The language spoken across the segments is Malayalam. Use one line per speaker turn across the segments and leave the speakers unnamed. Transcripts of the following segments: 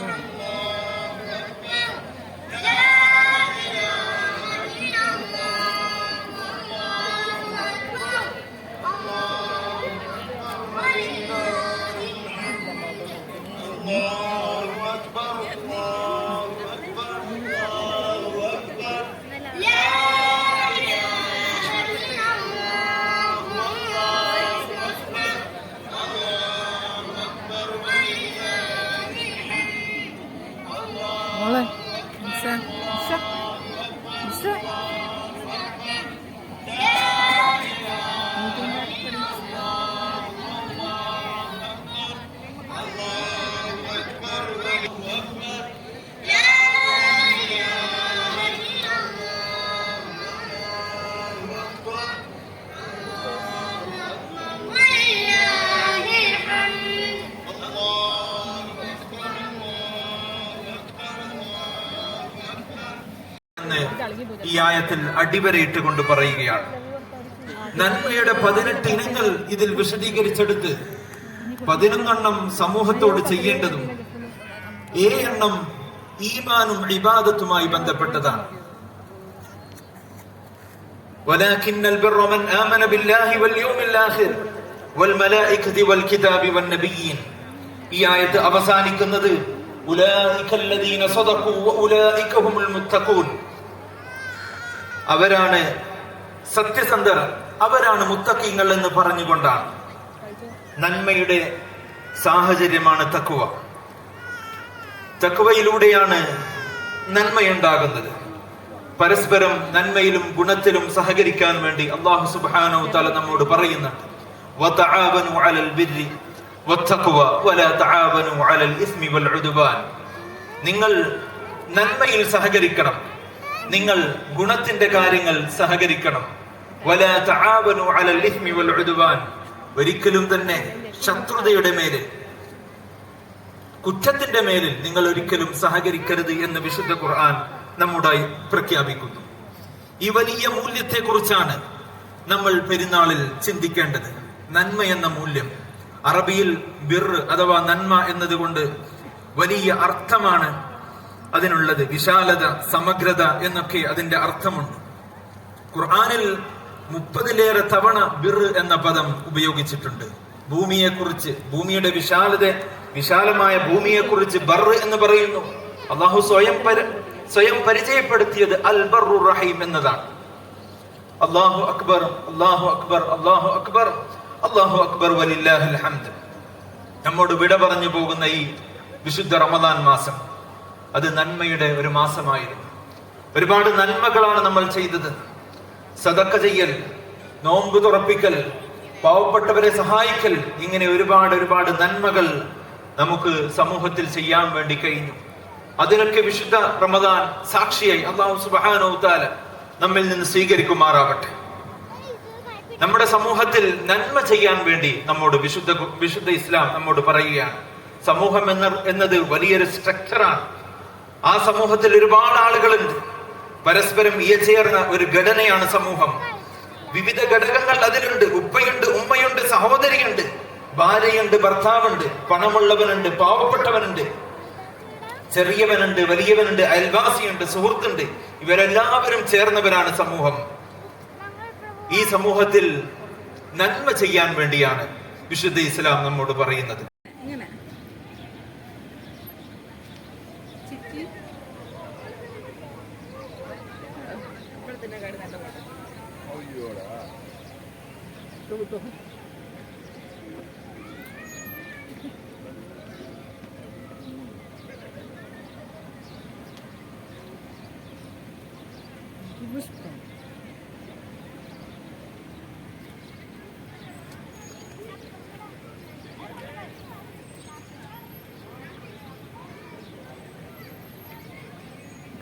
Thank you. 好嘞，
你先你先。ഈ ആയത്തിൽ അടിവരയിട്ട് കൊണ്ട് പറയുകയാണ് നന്മയുടെ പതിനെട്ട് ഇനങ്ങൾ ഇതിൽ വിശദീകരിച്ചെടുത്ത് പതിനൊന്നെണ്ണം സമൂഹത്തോട് ചെയ്യേണ്ടതും ഏഴെണ്ണം ഈമാനും ഇബാദത്തുമായി ബന്ധപ്പെട്ടതാണ് ولكن البر من آمن بالله واليوم الآخر والملائكة والكتاب والنبيين ഈ ആയത്ത് അവസാനിക്കുന്നത് ഉലായിക الذين صدقوا وأولئك هم المتقون അവരാണ് സത്യസന്ധർ അവരാണ് മുത്തക്കിങ്ങൾ എന്ന് പറഞ്ഞുകൊണ്ടാണ്. നന്മയുടെ സാഹചര്യമാണ് തക്കുവ. തക്കുവയിലൂടെയാണ് നന്മയുണ്ടാകുന്നത്. പരസ്പരം നന്മയിലും ഗുണത്തിലും സഹകരിക്കാൻ വേണ്ടി അള്ളാഹു സുബ്ഹാനഹു തആല നമ്മോട് പറയുന്നുണ്ട്. നിങ്ങൾ നന്മയിൽ സഹകരിക്കണം. നിങ്ങൾ ഗുണത്തിന്റെ കാര്യങ്ങൾ സഹകരിക്കണം. ഒരിക്കലും തന്നെ ശത്രുതയുടെ മേലിൽ കുറ്റത്തിന്റെ മേലിൽ നിങ്ങൾ ഒരിക്കലും സഹകരിക്കരുത് എന്ന് വിശുദ്ധ ഖുർആൻ നമ്മുടായി പ്രഖ്യാപിക്കുന്നു. ഈ വലിയ മൂല്യത്തെ കുറിച്ചാണ് നമ്മൾ പെരുന്നാളിൽ ചിന്തിക്കേണ്ടത്. നന്മ എന്ന മൂല്യം. അറബിയിൽ ബിർ അഥവാ നന്മ എന്നതുകൊണ്ട് വലിയ അർത്ഥമാണ് അതിനുള്ളത് വിശാലത സമഗ്രത എന്നൊക്കെ അതിന്റെ അർത്ഥമുണ്ട്. ഖുർആാനിൽ മുപ്പതിലേറെ തവണ ബിർ എന്ന പദം ഉപയോഗിച്ചിട്ടുണ്ട്. ഭൂമിയെക്കുറിച്ച് ഭൂമിയുടെ വിശാലത വിശാലമായ ഭൂമിയെക്കുറിച്ച് ബർ എന്ന് പറയുന്നു. അള്ളാഹു സ്വയം സ്വയം പരിചയപ്പെടുത്തിയത് അൽ ബർറു റഹീം എന്നതാണ്. അള്ളാഹു അക്ബർ അള്ളാഹു അക്ബർ അള്ളാഹു അക്ബർ അള്ളാഹു അക്ബർ വലില്ലാഹിൽ ഹംദ്. നമ്മോട് വിട പറഞ്ഞു പോകുന്ന ഈ വിശുദ്ധ റമദാൻ മാസം. അത് നന്മയുടെ ഒരു മാസമായിരുന്നു. ഒരുപാട് നന്മകളാണ് നമ്മൾ ചെയ്തത്. സതക്ക ചെയ്യൽ നോമ്പ് തുറപ്പിക്കൽ പാവപ്പെട്ടവരെ സഹായിക്കൽ ഇങ്ങനെ ഒരുപാട് ഒരുപാട് നന്മകൾ നമുക്ക് സമൂഹത്തിൽ ചെയ്യാൻ വേണ്ടി കഴിഞ്ഞു. അതിനൊക്കെ വിശുദ്ധ റമദാൻ സാക്ഷിയായി അള്ളാഹു സുബാനോത്താല താല നമ്മിൽ നിന്ന് സ്വീകരിക്കുമാറാവട്ടെ. നമ്മുടെ സമൂഹത്തിൽ നന്മ ചെയ്യാൻ വേണ്ടി നമ്മോട് വിശുദ്ധ വിശുദ്ധ ഇസ്ലാം നമ്മോട് പറയുകയാണ്. സമൂഹം എന്ന എന്നത് വലിയൊരു സ്ട്രക്ചറാണ് ആ സമൂഹത്തിൽ ഒരുപാട് ആളുകളുണ്ട്. പരസ്പരം ഇയചേർന്ന ഒരു ഘടനയാണ് സമൂഹം. വിവിധ ഘടകങ്ങൾ അതിലുണ്ട്. ഉപ്പയുണ്ട് ഉമ്മയുണ്ട് സഹോദരിയുണ്ട് ഭാര്യയുണ്ട് ഭർത്താവുണ്ട് പണമുള്ളവനുണ്ട് പാവപ്പെട്ടവനുണ്ട് ചെറിയവനുണ്ട് വലിയവനുണ്ട് അയൽവാസിയുണ്ട് സുഹൃത്തുണ്ട്. ഇവരെല്ലാവരും ചേർന്നവരാണ് സമൂഹം. ഈ സമൂഹത്തിൽ നന്മ ചെയ്യാൻ വേണ്ടിയാണ് വിശുദ്ധ ഇസ്ലാം നമ്മോട് പറയുന്നത്.
తిన్న కాడి దాంట్లో పడ్డా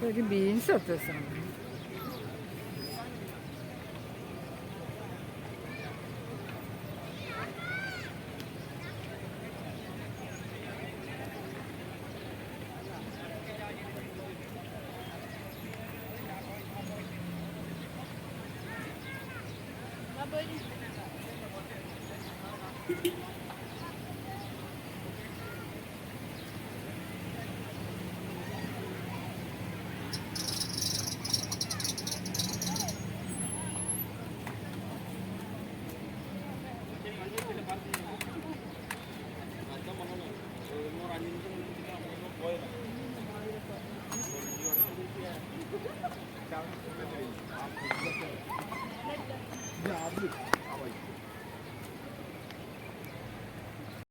거기 민수 없었어. Thank you.